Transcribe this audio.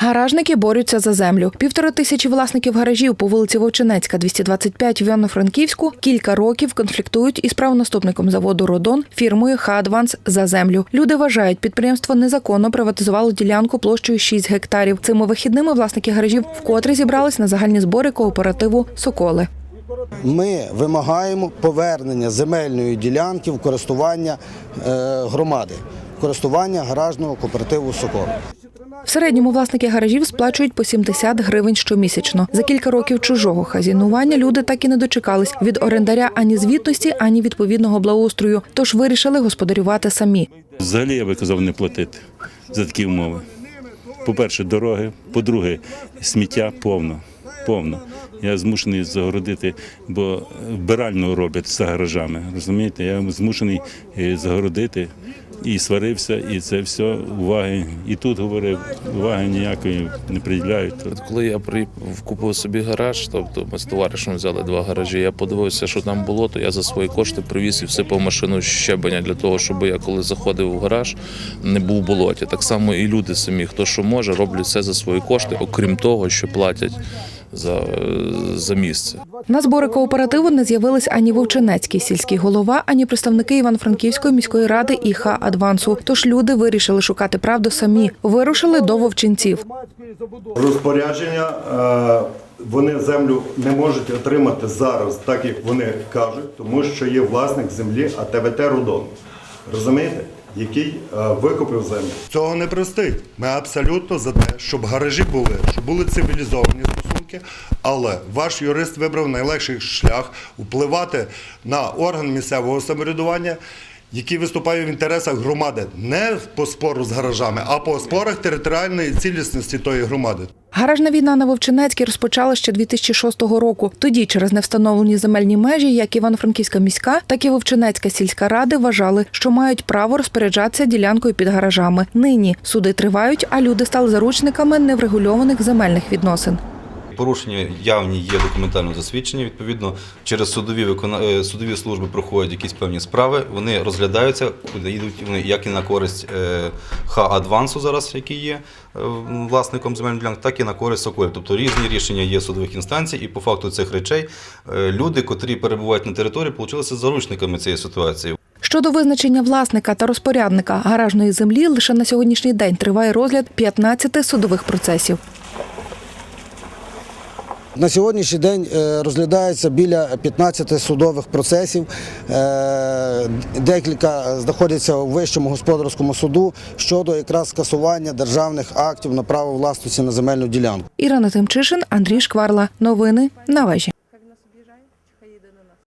Гаражники борються за землю. Півтора тисячі власників гаражів по вулиці Вовчинецька, 225 в Івано-Франківську кілька років конфліктують із правонаступником заводу Родон фірмою Ха-Адванс за землю. Люди вважають, підприємство незаконно приватизувало ділянку площею 6 гектарів. Цими вихідними власники гаражів вкотре зібрались на загальні збори кооперативу Соколи. Ми вимагаємо повернення земельної ділянки в користування е, громади, користування гаражного кооперативу Сокол. В середньому власники гаражів сплачують по 70 гривень щомісячно. За кілька років чужого хазінування люди так і не дочекались від орендаря ані звітності, ані відповідного благоустрою. Тож вирішили господарювати самі. Взагалі я би казав не платити за такі умови. По-перше, дороги, по-друге, сміття повно. Повно. Я змушений загородити, бо вбиральну роблять за гаражами. Розумієте, я змушений е, загородити і сварився, і це все уваги. І тут говорив, уваги ніякої не приділяють. Коли я купив собі гараж, тобто ми з товаришем взяли два гаражі, я подивився, що там було, то я за свої кошти привіз і всипав машину щебеня для того, щоб я коли заходив в гараж, не був в болоті. Так само і люди самі, хто що може, роблять все за свої кошти, окрім того, що платять за, за місце. На збори кооперативу не з'явились ані Вовчинецький сільський голова, ані представники Івано-Франківської міської ради і ха Адвансу. Тож люди вирішили шукати правду самі. Вирушили до вовчинців. Розпорядження е, вони землю не можуть отримати зараз, так як вони кажуть, тому що є власник землі АТВТ Рудон. Розумієте? Який е, викупив землю. Цього не простить. Ми абсолютно за те, щоб гаражі були, щоб були цивілізовані стосунки, але ваш юрист вибрав найлегший шлях впливати на орган місцевого самоврядування, який виступає в інтересах громади не по спору з гаражами, а по спорах територіальної цілісності тої громади. Гаражна війна на Вовчинецькій розпочала ще 2006 року. Тоді через невстановлені земельні межі, як Івано-Франківська міська, так і Вовчинецька сільська ради вважали, що мають право розпоряджатися ділянкою під гаражами. Нині суди тривають, а люди стали заручниками неврегульованих земельних відносин. Порушення явні є документально засвідчені. Відповідно, через судові викона... е, судові служби проходять якісь певні справи. Вони розглядаються, куди йдуть вони як і на користь е, ха Адвансу зараз, який є е, власником земельних ділянок, так і на користь Соколі. Тобто різні рішення є судових інстанцій, і по факту цих речей люди, котрі перебувають на території, получилися заручниками цієї ситуації. Щодо визначення власника та розпорядника гаражної землі, лише на сьогоднішній день триває розгляд 15 судових процесів. На сьогоднішній день е, розглядається біля 15 судових процесів. Е, Декілька знаходяться у Вищому господарському суду щодо якраз скасування державних актів на право власності на земельну ділянку. Ірина Тимчишин, Андрій Шкварла. Новини на вежі.